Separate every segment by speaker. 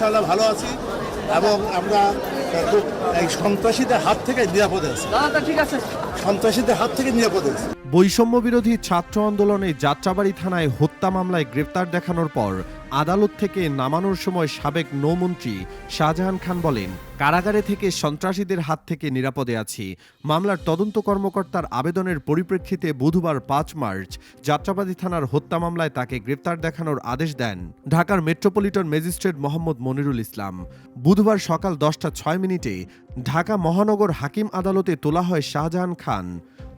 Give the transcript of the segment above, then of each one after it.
Speaker 1: ইনশাআল্লাহ ভালো আছি এবং আমরা এই সন্ত্রাসীদের হাত থেকে নিরাপদে আছি।
Speaker 2: ঠিক আছে।
Speaker 1: সন্ত্রাসীদের হাত থেকে নিরাপদে আছি।
Speaker 3: বৈষম্য বিরোধী ছাত্র আন্দোলনে যাত্রাবাড়ি থানায় হত্যা মামলায় গ্রেপ্তার দেখানোর পর আদালত থেকে নামানোর সময় সাবেক নৌমন্ত্রী শাহজাহান খান বলেন কারাগারে থেকে সন্ত্রাসীদের হাত থেকে নিরাপদে আছি। মামলার তদন্ত কর্মকর্তার আবেদনের পরিপ্রেক্ষিতে বুধবার পাঁচ মার্চ যাত্রাবাদী থানার হত্যা মামলায় তাকে গ্রেপ্তার দেখানোর আদেশ দেন ঢাকার মেট্রোপলিটন ম্যাজিস্ট্রেট মোহাম্মদ মনিরুল ইসলাম। বুধবার সকাল দশটা ছয় মিনিটে ঢাকা মহানগর হাকিম আদালতে তোলা হয় শাহজাহান খান,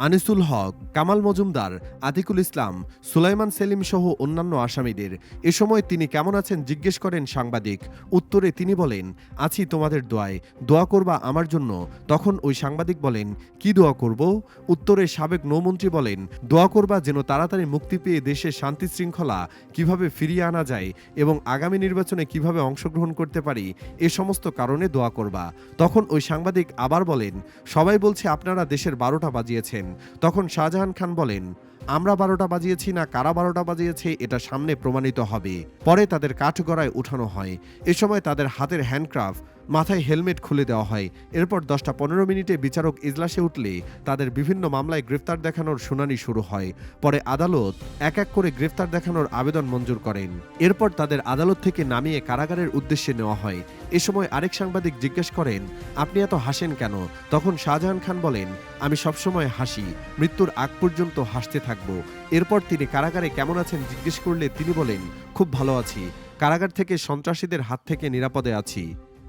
Speaker 3: আনিসুল হক, কামাল মজুমদার, আতিকুল ইসলাম, সুলাইমান সেলিম সহ অন্যান্য আসামিদের। এ সময় তিনি কেমন আছেন জিজ্ঞেস করেন সাংবাদিক। উত্তরে তিনি বলেন, আছি তোমাদের দোয়ায়। দোয়া করবা আমার জন্য। তখন ওই সাংবাদিক বলেন, কি দোয়া করব? উত্তরে সাবেক নৌমন্ত্রী বলেন, দোয়া করবা যেন তাড়াতাড়ি মুক্তি পেয়ে দেশে শান্তি শৃঙ্খলা কীভাবে ফিরিয়ে আনা যায় এবং আগামী নির্বাচনে কীভাবে অংশগ্রহণ করতে পারি, এ সমস্ত কারণে দোয়া করবা। তখন ওই সাংবাদিক আবার বলেন, সবাই বলছে আপনারা দেশের বারোটা বাজিয়েছেন। তখন শাহজাহান খান বলেন আমরা বারোটা বাজিয়েছি না কারা বারোটা বাজিয়েছে এটা সামনে প্রমাণিত হবে। পরে তাদের কাঠগড়ায় উঠানো হয়। এ সময় তাদের হাতের হ্যান্ডক্রাফট, মাথায় হেলমেট খুলে দেওয়া হয়। এরপর দশটা পনেরো মিনিটে বিচারক ইজলাসে উঠলে তাদের বিভিন্ন মামলায় গ্রেফতার দেখানোর শুনানি শুরু হয়। পরে আদালত এক এক করে গ্রেফতার দেখানোর আবেদন মঞ্জুর করেন। এরপর তাদের আদালত থেকে নামিয়ে কারাগারের উদ্দেশ্যে নেওয়া হয়। এ সময় আরেক সাংবাদিক জিজ্ঞেস করেন, আপনি এত হাসেন কেন? তখন শাহজাহান খান বলেন, আমি সবসময় হাসি। মৃত্যুর আগ পর্যন্ত হাসতে থাকব। এরপর তিনি কারাগারে কেমন আছেন জিজ্ঞেস করলে তিনি বলেন, খুব ভালো আছি। কারাগার থেকে সন্ত্রাসীদের হাত থেকে নিরাপদে আছি।